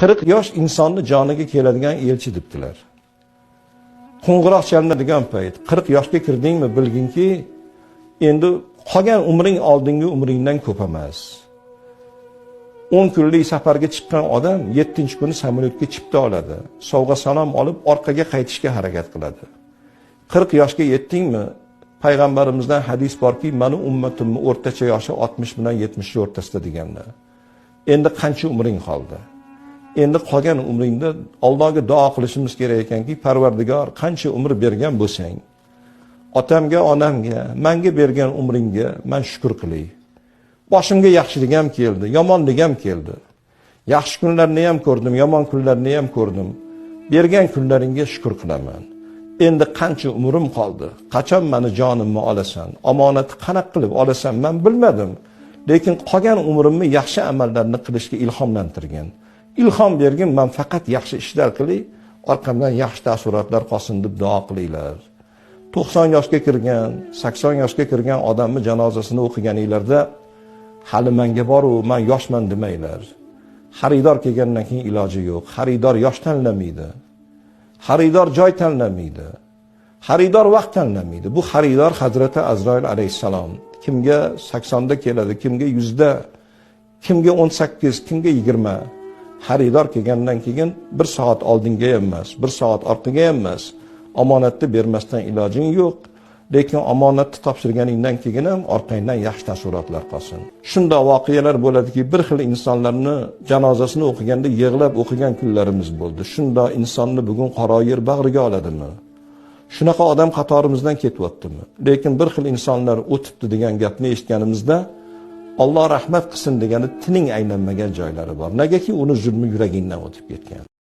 qirq yosh insonni joniga keladigan elchi debdilar. Qo'ng'iroq chalinadigan payt qirq yoshga kirdingmi bilginki endi qolgan umring oldingi umringdan ko'p emas. O'n kunlik safarga chiqqan odam yettinchi kuni samolyotga chipta oladi sovg'a salom olib orqaga qaytishga harakat qiladi. Qirq yoshga yetdingmi? Payg'ambarimizdan hadis borki mani ummatimni o'rtacha yoshi oltmish bilan yetmishni o'rtasida deganlar. Endi qancha umring qoldi? Endi qolgan umringda allohga duo qilishimiz kerak ekanki parvardigor qancha umr bergan bo'lsang otamga onamga manga bergan umringga man shukur qilay. Boshimga yaxshilik ham keldi yomonlik ham keldi. Yaxshi kunlarni ham ko'rdim yomon kunlarni ham ko'rdim. Bergan kunlaringga shukur qilaman. Endi qancha umrim qoldi? Qachon mani jonimni olasan? Omonatni qanaqa qilib olasan? Man bilmadim. Lekin qolgan umrimni yaxshi amallarni qilishga ilhomlantirgin ilhom bergin man faqat yaxshi ishlar qilay orqamdan yaxshi taassurotlar qolsin deb duo qilinglar. To'qson yoshga kirgan sakson yoshga kirgan odamni janozasini o'qiganinglarda hali manga boru man yoshman demanglar. Xaridor kelgandan keyin iloji yo'q. Xaridor yosh tanlamaydi. Xaridor joy tanlamaydi. Xaridor vaqt tanlamaydi. Bu xaridor hazrati azroil alayhissalom. Kimga saksonda keladi kimga yuzda kimga o'n sakkiz kimga yigirma. Xaridor kelgandan keyin bir soat oldinga ham emas bir soat orqaga ham emas omonatni bermasdan ilojing yo'q lekin omonatni topshirganingdan keyin ham orqangdan yaxshi taassurotlar qolsin. Shundoq voqealar bo'ladiki bir xil insonlarni janozasini o'qiganda yig'lab o'qigan kunlarimiz bo'ldi. Shundoq insonni bugun qora yer bag'riga oladimi? Shunaqa odam qatorimizdan ketyaptimi? Lekin bir xil insonlar o'tibdi degan gapni eshitganimizda Alloh rahmat qilsin degani tining aylanmagan joylari bor. Negaki uni zulmi yuragingdan o'tib ketgan.